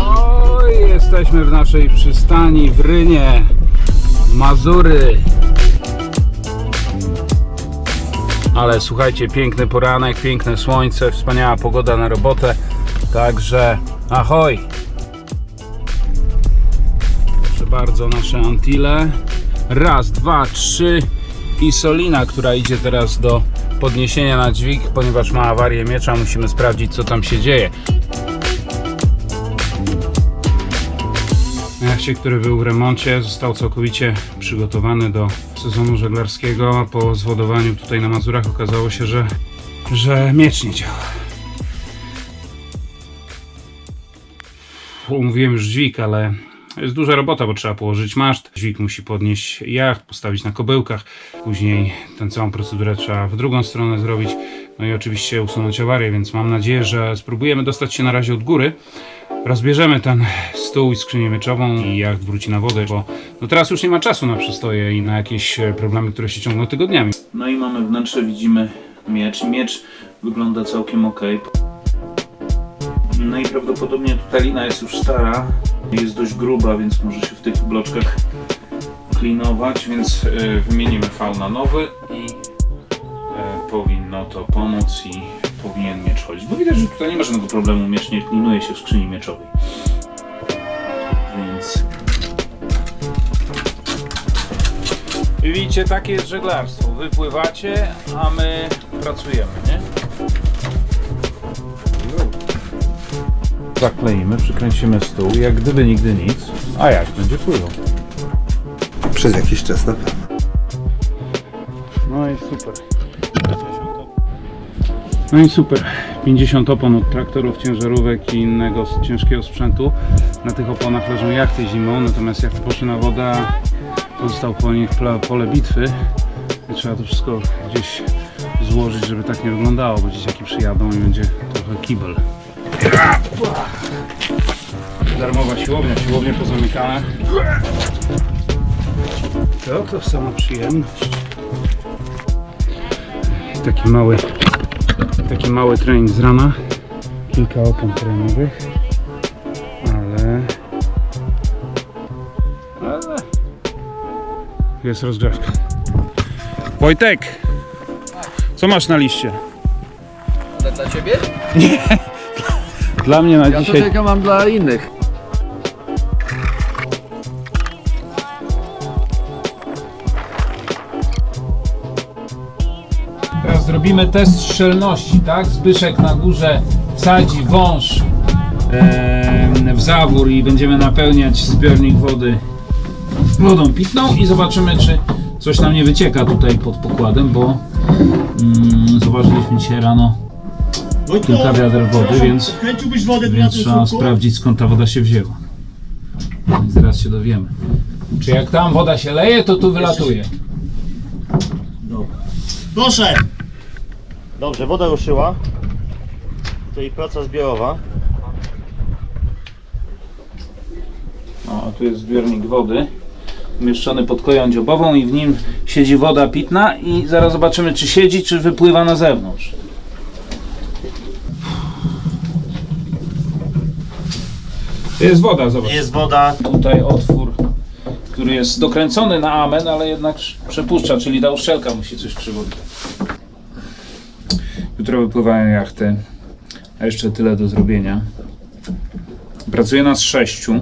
Oj, jesteśmy w naszej przystani w Rynie, Mazury. Ale słuchajcie, piękny poranek, piękne słońce, wspaniała pogoda na robotę. Także ahoj! Proszę bardzo, nasze Antile. Raz, dwa, trzy. I Solina, która idzie teraz do podniesienia na dźwig, ponieważ ma awarię miecza. Musimy sprawdzić, co tam się dzieje. Jachcie, który był w remoncie, został całkowicie przygotowany do sezonu żeglarskiego. Po zwodowaniu tutaj na Mazurach okazało się, że, że miecz nie działa. Umówiłem już dźwig, ale jest duża robota, bo trzeba położyć maszt. Dźwig musi podnieść jacht, postawić na kobyłkach. Później tę całą procedurę trzeba w drugą stronę zrobić. No i oczywiście usunąć awarię, więc mam nadzieję, że spróbujemy dostać się na razie od góry. Rozbierzemy ten stół i skrzynię mieczową i jacht wróci na wodę, bo no teraz już nie ma czasu na przystoje i na jakieś e, problemy, które się ciągną tygodniami. No i mamy wnętrze, widzimy miecz. Miecz wygląda całkiem ok. No i prawdopodobnie ta lina jest już stara, jest dość gruba, więc może się w tych bloczkach klinować, więc e, wymienimy V na nowy i e, powinno to pomóc i powinien miecz chodzić. Bo widać, że tutaj nie ma żadnego problemu, miecz nie klinuje się w skrzyni mieczowej. Więc... Widzicie, takie jest żeglarstwo. Wypływacie, a my pracujemy, Zakleimy, przykręcimy stół, jak gdyby nigdy nic. A jak będzie pływał? Przez jakiś czas na pewno. No i super. No i super. 50 opon od traktorów, ciężarówek i innego ciężkiego sprzętu. Na tych oponach leżą jachty zimą, natomiast jak poszły na wodę, pozostał po nich pole bitwy. I trzeba to wszystko gdzieś złożyć, żeby tak nie wyglądało, bo dzieciaki przyjadą i będzie trochę kibel. Darmowa siłownia, siłownie pozamykane. To to sama przyjemność. Taki mały, taki mały trening z rana. Kilka opon treningowych. Ale... Ale... Jest rozgrzewka. Wojtek! Co masz na liście? Dla, dla ciebie? Dla mnie na Ja to dzisiaj... czekam mam dla innych. Teraz zrobimy test szczelności, tak? Zbyszek na górze sadzi wąż em, w zawór i będziemy napełniać zbiornik wody wodą pitną i zobaczymy, czy coś nam nie wycieka tutaj pod pokładem, bo mm, zauważyliśmy dzisiaj rano kilka wiader wody, więc, Kręciłbyś wodę więc trzeba sprawdzić skąd ta woda się wzięła. I zaraz się dowiemy. Czy jak tam woda się leje, to tu wylatuje. Proszę! Dobrze, woda ruszyła. Tutaj praca zbiorowa. O, tu jest zbiornik wody umieszczony pod koją dziobową i w nim siedzi woda pitna i zaraz zobaczymy czy siedzi, czy wypływa na zewnątrz. Jest woda, zobacz. Jest woda. Tutaj otwór, który jest dokręcony na amen, ale jednak przepuszcza, czyli ta uszczelka musi coś przywodzić. Jutro wypływają jachty, a jeszcze tyle do zrobienia. Pracuje nas sześciu,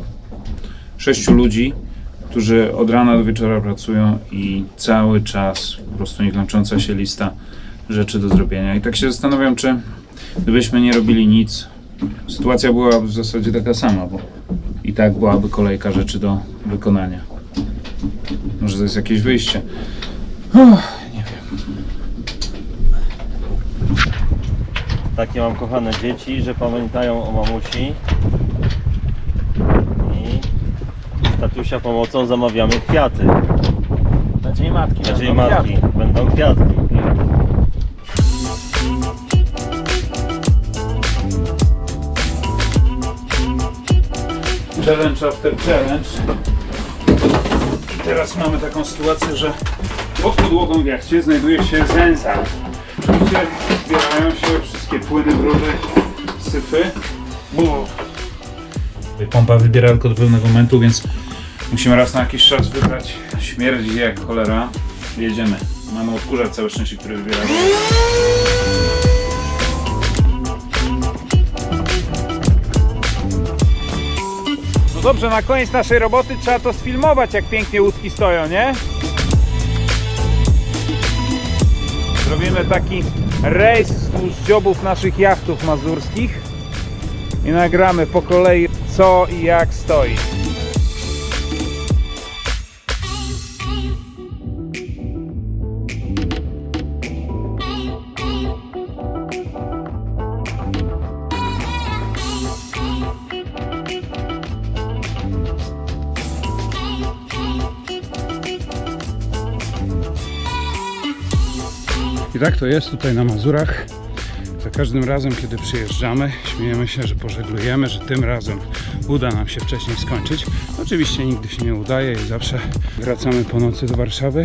sześciu ludzi, którzy od rana do wieczora pracują i cały czas po prostu niekończąca się lista rzeczy do zrobienia. I tak się zastanawiam, czy gdybyśmy nie robili nic, sytuacja byłaby w zasadzie taka sama, bo i tak byłaby kolejka rzeczy do wykonania. Może to jest jakieś wyjście. Uff, nie wiem. Takie mam kochane dzieci, że pamiętają o mamusi. I z tatusia pomocą zamawiamy kwiaty. Na dzień matki. Dla dzień będą matki. kwiaty. Będą kwiatki. Challenge after challenge. I teraz mamy taką sytuację, że pod podłogą w jachcie znajduje się zęza. Oczywiście zbierają się wszystkie płyny wróże, syfy. Pompa wybiera tylko do pewnego momentu, więc musimy raz na jakiś czas wybrać. Śmierdzi jak cholera. Jedziemy. Mamy odkurzacz całe szczęście, który wybiera. Dobrze, na koniec naszej roboty trzeba to sfilmować, jak pięknie łódki stoją, nie? Zrobimy taki rejs wzdłuż dziobów naszych jachtów mazurskich i nagramy po kolei co i jak stoi. I tak to jest tutaj na Mazurach. Za każdym razem, kiedy przyjeżdżamy, śmiejemy się, że pożeglujemy, że tym razem uda nam się wcześniej skończyć. Oczywiście nigdy się nie udaje i zawsze wracamy po nocy do Warszawy.